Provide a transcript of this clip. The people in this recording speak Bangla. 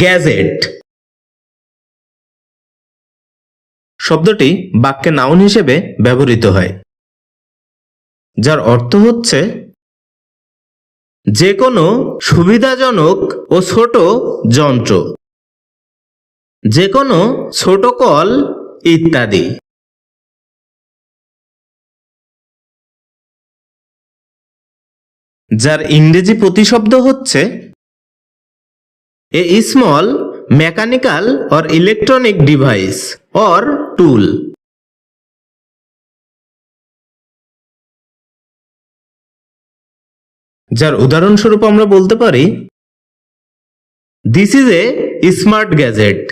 গ্যাজেট। শব্দটি বাক্যে নাউন হিসেবে ব্যবহৃত হয়, যার অর্থ হচ্ছে যে কোনো সুবিধাজনক ও ছোট যন্ত্র যে কোনো ছোট কল ইত্যাদি। যার ইংরেজি প্রতিশব্দ হচ্ছে a small mechanical or electronic device or tool যার উদাহরণস্বরূপ আমরা বলতে পারি this is a smart gadget